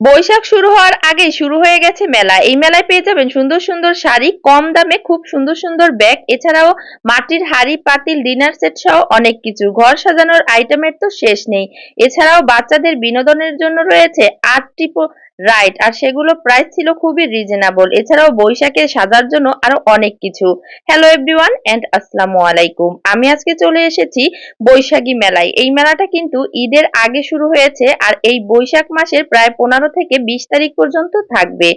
বৈশাখ শুরু হওয়ার আগেই শুরু হয়ে গেছে মেলা। এই মেলায় পেয়ে যাবেন সুন্দর সুন্দর শাড়ি, কম দামে খুব সুন্দর সুন্দর ব্যাগ। এছাড়াও মাটির হাড়ি, পাতিল, ডিনার সেট সহ অনেক কিছু। ঘর সাজানোর আইটেমের তো শেষ নেই। এছাড়াও বাচ্চাদের বিনোদনের জন্য রয়েছে আটটি রাইট আর সেগুলো প্রাইস ছিল খুবই রিজনেবল এছাড়াও বৈশাখে সাজার জন্য আরও অনেক কিছু। হ্যালো এভরিওয়ান এন্ড আসসালামু আলাইকুম। আমি আজকে চলে এসেছি বৈশাখী মেলায়। এই মেলাটা কিন্তু ঈদের আগে শুরু হয়েছে আর এই বৈশাখ মাসের প্রায় পনেরো থেকে বিশ তারিখ পর্যন্ত থাকবে।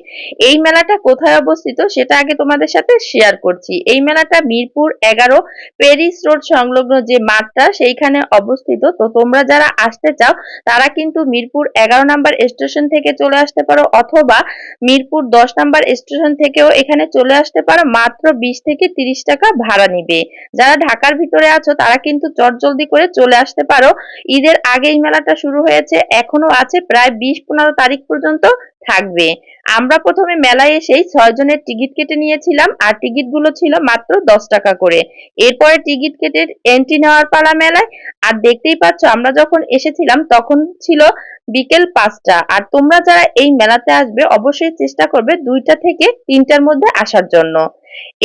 এই মেলাটা কোথায় অবস্থিত সেটা আগে তোমাদের সাথে শেয়ার করছি। এই মেলাটা মিরপুর এগারো প্যারিস রোড সংলগ্ন যে মাঠটা সেইখানে অবস্থিত। তো তোমরা যারা আসতে চাও, তারা কিন্তু মিরপুর এগারো নাম্বার স্টেশন থেকে চলে আসতে পারো অথবা মিরপুর দশ নাম্বার স্টেশন থেকেও এখানে চলে আসতে পারো, মাত্র বিশ থেকে তিরিশ টাকা ভাড়া নিবে। যারা ঢাকার ভিতরে আছো, তারা কিন্তু চটজলদি করে চলে আসতে পারো। ঈদের আগে এই মেলাটা শুরু হয়েছে, এখনও আছে, প্রায় বিশ পনেরো তারিখ পর্যন্ত থাকবে। আমরা প্রথমে মেলায় এসেই ছয় জনের টিকিট কেটে নিয়েছিলাম, আর টিকিটগুলো ছিল মাত্র দশ টাকা করে। এরপরে টিকিট কেটে এন্ট্রি নেওয়ার পালা মেলায়, আর দেখতেই পাচ্ছ, আমরা যখন এসেছিলাম, তখন ছিল বিকেল পাঁচটা। আর তোমরা যারা এই মেলাতে আসবে, অবশ্যই চেষ্টা করবে দুইটা থেকে তিনটার মধ্যে আসার জন্য।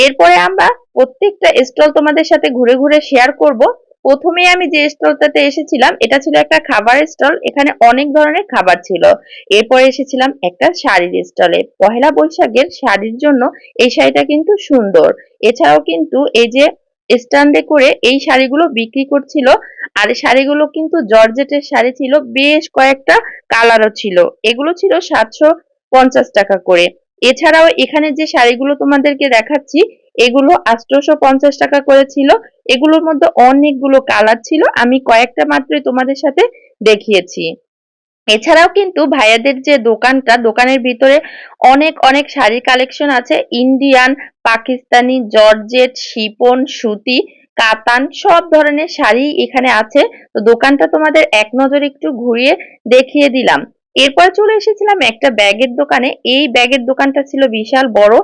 এরপরে আমরা প্রত্যেকটা স্টল তোমাদের সাথে ঘুরে ঘুরে শেয়ার করব। প্রথমে আমি যে স্টলটাতে এসেছিলাম, এটা ছিল একটা খাবার স্টল। এখানে অনেক ধরনের খাবার ছিল। এরপরে এসেছিলাম একটা শাড়ির স্টলে। পহেলা বৈশাখের শাড়ির জন্য এই শাড়িটা কিন্তু সুন্দর। এছাড়াও কিন্তু এই যে স্ট্যান্ডে করে এই শাড়িগুলো বিক্রি করছিল। আর শাড়িগুলো কিন্তু জর্জেটের শাড়ি ছিল, বেশ কয়েকটা কালারও ছিল। এগুলো ছিল সাতশো পঞ্চাশ টাকা করে। এছাড়াও এখানে যে শাড়িগুলো তোমাদেরকে দেখাচ্ছি, এগুলো আঠারোশো পঞ্চাশ টাকা করে ছিল। এগুলোর মধ্যে অনেকগুলো কালার ছিল। আমি কয়েকটা মাত্রই তোমাদের সাথে দেখিয়েছি। এছাড়াও কিন্তু ভাইয়াদের যে দোকানটা, দোকানের ভিতরে অনেক অনেক শাড়ি কালেকশন আছে। ইন্ডিয়ান পাকিস্তানি জর্জেট শিপন সুতি কাতান সব ধরনের শাড়ি এখানে আছে। তো দোকানটা তোমাদের এক নজর একটু ঘুরিয়ে দেখিয়ে দিলাম। এরপর চলে এসেছিলাম একটা ব্যাগের দোকানে। এই ব্যাগের দোকানটা ছিল বিশাল বড়।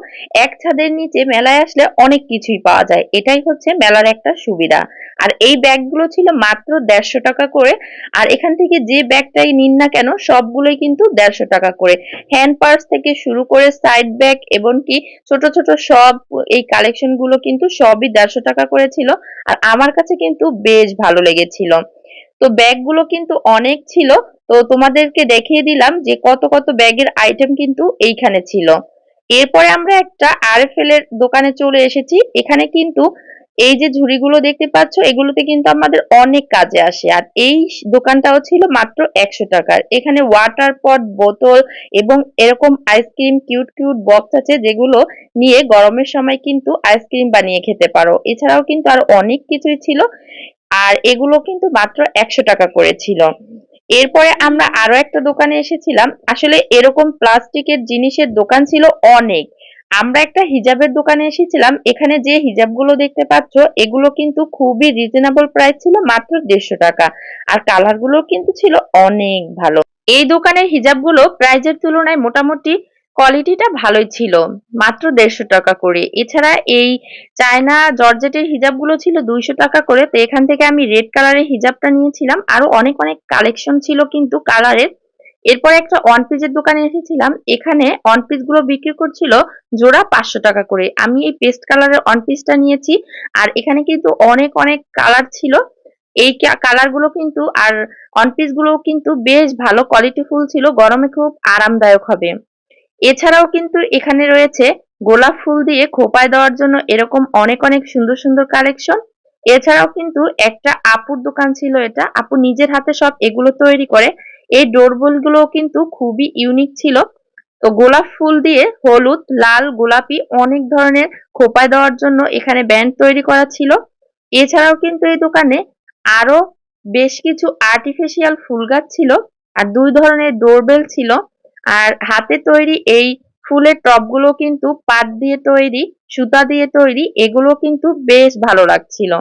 এক ছাদের নিচে মেলায় আসলে অনেক কিছুই পাওয়া যায়। এটাই হচ্ছে মেলার একটা সুবিধা। আর এই ব্যাগগুলো ছিল মাত্র দেড়শো টাকা করে। আর এখান থেকে যে ব্যাগটাই নিন না কেন, সবগুলোই কিন্তু দেড়শো টাকা করে। হ্যান্ড পার্স থেকে শুরু করে সাইড ব্যাগ এবং কি ছোট ছোট সব এই কালেকশনগুলো কিন্তু সবই দেড়শো টাকা করে ছিল। আর আমার কাছে কিন্তু বেশ ভালো লেগেছিল। তো ব্যাগগুলো কিন্তু অনেক ছিল। তো তোমাদেরকে দেখিয়ে দিলাম যে কত কত ব্যাগের আইটেম কিন্তু এইখানে ছিল। এরপরে আমরা একটা আরএফএল এর দোকানে চলে এসেছি। এখানে কিন্তু এই যে ঝুড়িগুলো দেখতে পাচ্ছ, এগুলোতে কিন্তু আমাদের অনেক কাজে আসে। আর এই দোকানটাও ছিল মাত্র একশো টাকার। এখানে ওয়াটার পট বোতল এবং এরকম আইসক্রিম কিউট কিউট বক্স আছে যেগুলো নিয়ে গরমের সময় কিন্তু আইসক্রিম বানিয়ে খেতে পারো। এছাড়াও কিন্তু আর অনেক কিছুই ছিল। আর এগুলো কিন্তু মাত্র একশো টাকা করে ছিল। এরপরে আমরা আরও একটা দোকানে এসেছিলাম। আসলে এরকম প্লাস্টিকের জিনিসের দোকান ছিল অনেক। আমরা একটা হিজাবের দোকানে এসেছিলাম, এখানে যে হিজাবগুলো দেখতে পাচ্ছ, এগুলো কিন্তু খুবই রিজনেবল প্রাইস ছিল মাত্র দেড়শো টাকা। আর কালারগুলো কিন্তু ছিল অনেক ভালো। এই দোকানের হিজাবগুলো প্রাইজের তুলনায় মোটামুটি কোয়ালিটিটা ভালোই ছিল, মাত্র দেড়শো টাকা করে। এছাড়া এই চায়না জর্জেটের হিজাবগুলো ছিল দুইশো টাকা করে। তো এখান থেকে আমি রেড কালারের হিজাবটা নিয়েছিলাম। আরও অনেক অনেক কালেকশন ছিল কিন্তু কালারের এরপর একটা ওয়ান পিসের দোকানে এসেছিলাম। এখানে ওয়ান পিসগুলো বিক্রি করছিল জোড়া পাঁচশো টাকা করে। আমি এই পেস্ট কালারের ওয়ান পিসটা নিয়েছি। আর এখানে কিন্তু অনেক অনেক কালার ছিল। এই কালারগুলো কিন্তু, আর ওয়ান পিসগুলো কিন্তু বেশ ভালো কোয়ালিটি ফুল ছিল। গরমে খুব আরামদায়ক হবে। এছাড়াও কিন্তু এখানে রয়েছে গোলাপ ফুল দিয়ে খোপায় দেওয়ার জন্য এরকম অনেক অনেক সুন্দর সুন্দর কালেকশন এছাড়াও কিন্তু একটা আপুর দোকান ছিল এটা। আপু নিজের হাতে সব এগুলো তৈরি করে। এই ডোরবেলগুলো কিন্তু খুবই ইউনিক ছিল। তো গোলাপ ফুল দিয়ে হলুদ, লাল, গোলাপি অনেক ধরনের খোপায় দেওয়ার জন্য এখানে ব্যান্ড তৈরি করা ছিল। এছাড়াও কিন্তু এই দোকানে আরও বেশ কিছু আর্টিফিশিয়াল ফুল গাছ ছিল আর দুই ধরনের ডোরবেল ছিল। আর হাতে তৈরি এই ফুলের টপগুলো কিন্তু পাট দিয়ে তৈরি, সুতা দিয়ে তৈরি, এগুলো কিন্তু বেশ ভালো লাগছিল।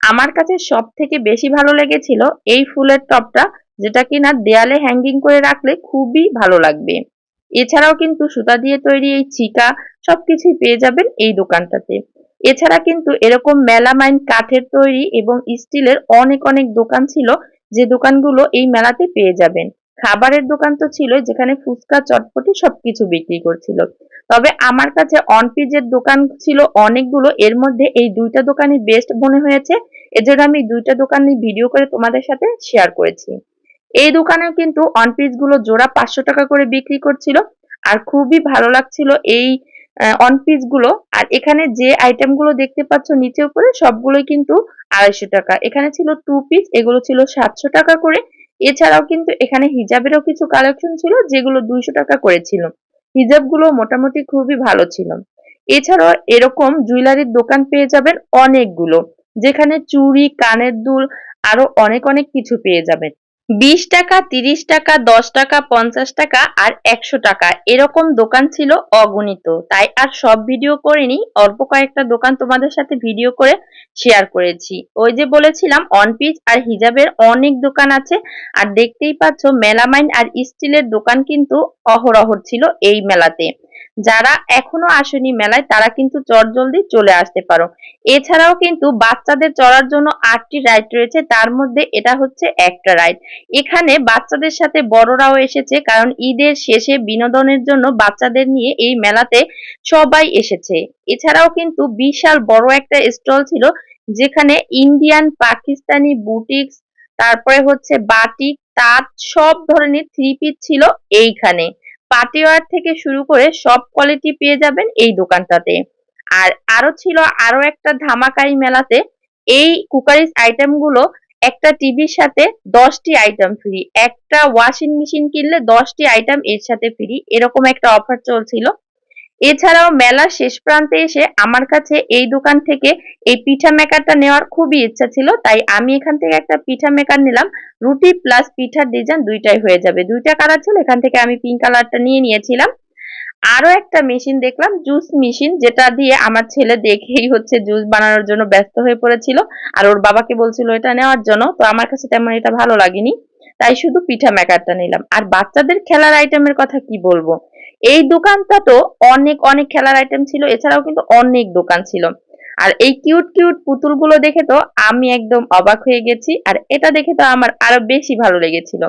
আমার কাছে সব থেকে বেশি ভালো লেগেছিল এই ফুলের টপটা যেটা কিনা দেয়ালে হ্যাঙ্গিং করে রাখলে খুবই ভালো লাগবে। এছাড়াও কিন্তু সুতা দিয়ে তৈরি এই চিকা সবকিছুই পেয়ে যাবেন এই দোকানটাতে। এছাড়া কিন্তু এরকম মেলামাইন কাঠের তৈরি এবং স্টিলের অনেক অনেক দোকান ছিল, যে দোকানগুলো এই মেলাতে পেয়ে যাবেন। খাবারের দোকান তো ছিল যেখানে ফুচকা, চটপটি সবকিছু বিক্রি করছিল। তবে আমার কাছে অনপিজের দোকান ছিল অনেকগুলো, এর মধ্যে এই দুইটা দোকানই বেস্ট মনে হয়েছে। এজন্য আমি দুইটা দোকানই ভিডিও করে তোমাদের সাথে শেয়ার করেছি। এই দোকানেও কিন্তু অনপিসগুলো জোড়া পাঁচশো টাকা করে বিক্রি করছিল। আর খুবই ভালো লাগছিল এই অনপিসগুলো। আর এখানে যে আইটেমগুলো দেখতে পাচ্ছ নিচে উপরে সবগুলোই কিন্তু আড়াইশো টাকা। এখানে ছিল টু পিস এগুলো ছিল সাতশো টাকা করে। এছাড়াও কিন্তু এখানে হিজাবেরও কিছু কালেকশন ছিল যেগুলো দুইশো টাকা করেছিল। হিজাবগুলো মোটামুটি খুবই ভালো ছিল। এছাড়াও এরকম জুয়েলারির দোকান পেয়ে যাবেন অনেকগুলো। যেখানে চুড়ি, কানের দুল, আরও অনেক অনেক কিছু পেয়ে যাবেন। বিশ টাকা, তিরিশ টাকা, দশ টাকা, পঞ্চাশ টাকা আর একশো টাকা। এরকম দোকান ছিল অগণিত। তাই আর সব ভিডিও করিনি, অল্প কয়েকটা দোকান তোমাদের সাথে ভিডিও করে শেয়ার করেছি। ওই যে বলেছিলাম অনপিস আর হিজাবের অনেক দোকান আছে। আর দেখতেই পাচ্ছ, মেলামাইন আর স্টিলের দোকান কিন্তু অহরহর ছিল এই মেলাতে। যারা এখনও আসেনি মেলায়, তারা কিন্তু চটজলদি চলে আসতে পারো। এছাড়াও কিন্তু বাচ্চাদের চড়ার জন্য আটটি রাইড রয়েছে, তার মধ্যে এটা হচ্ছে একটা রাইড এখানে বাচ্চাদের সাথে বড়রাও এসেছে, কারণ ঈদের শেষে বিনোদনের জন্য বাচ্চাদের নিয়ে এই মেলাতে সবাই এসেছে। এছাড়াও কিন্তু বিশাল বড় একটা স্টল ছিল, যেখানে ইন্ডিয়ান, পাকিস্তানি বুটিক্স, তারপরে হচ্ছে বাটিক তাঁত, সব ধরনের থ্রি পিস ছিল এইখানে। পার্টিওয়ার থেকে শুরু করে সব কোয়ালিটি পেয়ে যাবেন এই দোকানটাতে। আর আরও ছিল আরও একটা ধামাকাই মেলাতে, এই কুকারিজ আইটেমগুলো একটা টিভির সাথে দশটি আইটেম ফ্রি একটা ওয়াশিং মেশিন কিনলে দশটি আইটেম এর সাথে ফ্রি এরকম একটা অফার চলছিল। এছাড়াও মেলার শেষ প্রান্তে এসে আমার কাছে এই দোকান থেকে এই পিঠা মেকারটা নেওয়ার খুবই ইচ্ছা ছিল, তাই আমি এখান থেকে একটা পিঠা মেকার নিলাম। রুটি প্লাস পিঠার ডিজাইন দুইটাই হয়ে যাবে। দুইটা কালার ছিল, এখান থেকে আমি পিঙ্ক কালারটা নিয়ে নিয়েছিলাম। আরও একটা মেশিন দেখলাম জুস মেশিন যেটা দিয়ে আমার ছেলে দেখেই হচ্ছে জুস বানানোর জন্য ব্যস্ত হয়ে পড়েছিল। আর ওর বাবাকে বলছিল এটা নেওয়ার জন্য, তো আমার কাছে তেমন এটা ভালো লাগেনি। তাই শুধু পিঠা মেকারটা নিলাম। আর বাচ্চাদের খেলার আইটেমের কথা কি বলব? এই দোকানটা তো অনেক অনেক খেলার আইটেম ছিল, এছাড়াও কিন্তু অনেক দোকান ছিল। আর এই কিউট কিউট পুতুলগুলো দেখে তো আমি একদম অবাক হয়ে গেছি, আর এটা দেখে তো আমার আরও বেশি ভালো লেগেছিল।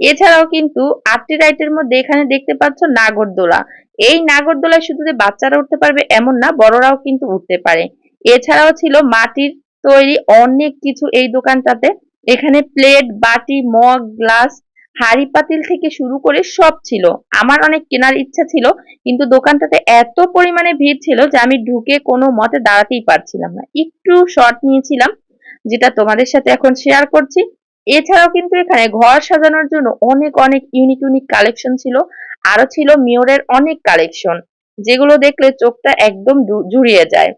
এছাড়াও কিন্তু আটটি রাইটের মধ্যে এখানে দেখতে পাচ্ছ নাগরদোলা। এই নাগরদোলায় শুধু যে বাচ্চারা উঠতে পারবে এমন না, বড়রাও কিন্তু উঠতে পারে। এছাড়াও ছিল মাটির তৈরি অনেক কিছু এই দোকানটাতে। এখানে প্লেট বাটি, মগ গ্লাস হাড়ি পাতিল থেকে শুরু করে সব ছিল। আমার অনেক কেনার ইচ্ছা ছিল, কিন্তু দোকানটাতে এত পরিমাণে ভিড় ছিল যে আমি ঢুকে কোনো মতে দাঁড়াতেই পারছিলাম না। একটু শর্ট নিয়েছিলাম, যেটা তোমাদের সাথে এখন শেয়ার করছি। এছাড়াও কিন্তু এখানে ঘর সাজানোর জন্য অনেক অনেক ইউনিক ইউনিক কালেকশন ছিল। আরও ছিল মিওরের অনেক কালেকশন যেগুলো দেখলে চোখটা একদম জুড়িয়ে যায়।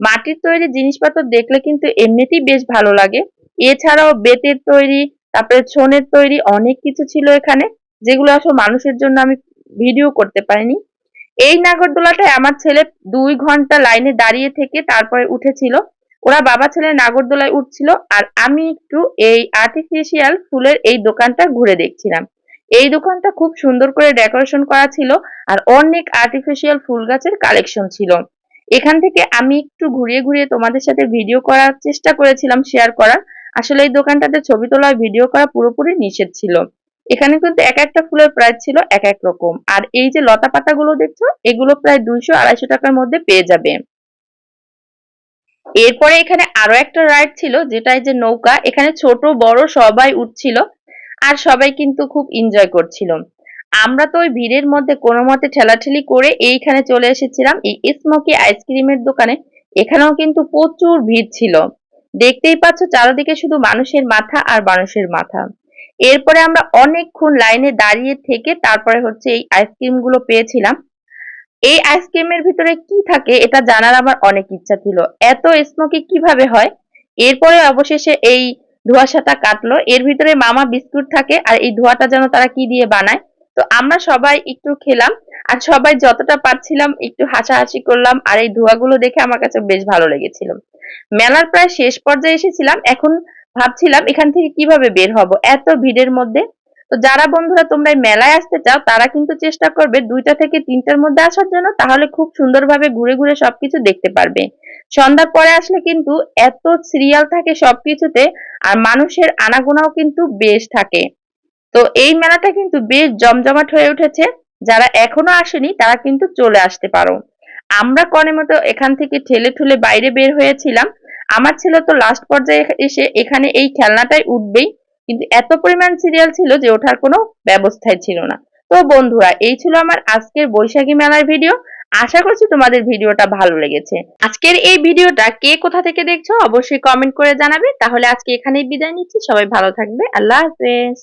মাটির তৈরি জিনিসপত্র দেখলে কিন্তু এমনিতেই বেশ ভালো লাগে। এছাড়াও বেতের তৈরি তারপরে ছনের তৈরি অনেক কিছু ছিল এখানে, যেগুলো আসলে মানুষের জন্য আমি ভিডিও করতে পারিনি। এই নাগরদোলাটায় আমার ছেলে দুই ঘণ্টা লাইনে দাঁড়িয়ে থেকে তারপরে উঠেছিল। ওরা বাবা ছেলে নাগরদোলায় উঠছিল আর আমি একটু এই আর্টিফিশিয়াল ফুলের এই দোকানটা ঘুরে দেখছিলাম। এই দোকানটা খুব সুন্দর করে ডেকোরেশন করা ছিল আর অনেক আর্টিফিশিয়াল ফুল গাছের কালেকশন ছিল। এখান থেকে আমি একটু ঘুরিয়ে ঘুরিয়ে তোমাদের সাথে ভিডিও করার চেষ্টা করেছিলাম শেয়ার করার। আসলে এই দোকানটাতে ছবি তোলা ভিডিও করা পুরোপুরি নিষেধ ছিল। এখানে কিন্তু এক একটা ফুলের প্রাইস ছিল এক এক রকম। আর এই যে লতা পাতাগুলো দেখছ, এগুলো প্রায় দুইশো আড়াইশো টাকার মধ্যে পেয়ে যাবে। এরপরে এখানে আরও একটা রাইড ছিল, যেটা যে নৌকা। এখানে ছোট, বড় সবাই উঠছিল আর সবাই কিন্তু খুব এনজয় করছিল। আমরা তো ওই ভিড়ের মধ্যে কোনো মতে ঠেলাঠেলি করে এইখানে চলে এসেছিলাম। এই স্মোকি আইসক্রিমের দোকানে। এখানেও কিন্তু প্রচুর ভিড় ছিল। দেখতেই পাচ্ছ চারিদিকে শুধু মানুষের মাথা আর মানুষের মাথা। এরপরে আমরা অনেকক্ষণ লাইনে দাঁড়িয়ে থেকে তারপরে হচ্ছে এই আইসক্রিমগুলো পেয়েছিলাম। এই আইসক্রিমের ভিতরে কি থাকে এটা জানার আমার অনেক ইচ্ছা ছিল। এত স্মোকি কীভাবে হয়? এরপরে অবশেষে এই ধোঁয়াশাটা কাটলো। এর ভিতরে মামা বিস্কুট থাকে আর এই ধোঁয়াটা যেন তারা কি দিয়ে বানায়? তো আমরা সবাই একটু খেলাম আর সবাই যতটা পারছিলাম একটু হাসাহাসি করলাম আর এই ধোঁয়াগুলো দেখে আমার কাছে বেশ ভালো লেগেছিল। মেলার প্রায় শেষ পর্যায়ে এসেছিলাম, এখন ভাবছিলাম এখান থেকে কীভাবে বের হব? এত ভিড়ের মধ্যে। তো যারা বন্ধুরা তোমরা মেলায় আসতে চাও, তারা কিন্তু চেষ্টা করবে দুইটা থেকে তিনটার মধ্যে আসার জন্য, তাহলে খুব সুন্দরভাবে ঘুরে ঘুরে সবকিছু দেখতে পারবে। সন্ধ্যার পরে আসলে কিন্তু এত সিরিয়াল থাকে সবকিছুতে, আর মানুষের আনাগোনাও কিন্তু বেশ থাকে। তো এই মেলাটা কিন্তু বেশ জমজমাট হয়ে উঠেছে। যারা এখনও আসেনি, তারা কিন্তু চলে আসতে পারো। আমরা কনে মতো এখান থেকে ঠেলে ঠুলে বাইরে বের হয়েছিলাম। আমার ছেলে তো লাস্ট পর্যায়ে এসে এখানে এই খেলনাটাই উঠবেই। কিন্তু এত পরিমাণ সিরিয়াল ছিল যে ওঠার কোনো ব্যবস্থাই ছিল না। তো বন্ধুরা, এই ছিল আমার আজকের বৈশাখী মেলার ভিডিও আশা করছি তোমাদের ভিডিওটা ভালো লেগেছে। আজকের এই ভিডিওটা কে কোথা থেকে দেখছ, অবশ্যই কমেন্ট করে জানাবে। তাহলে আজকে এখানেই বিদায় নিচ্ছি। সবাই ভালো থাকবে। আল্লাহ হাফেজ।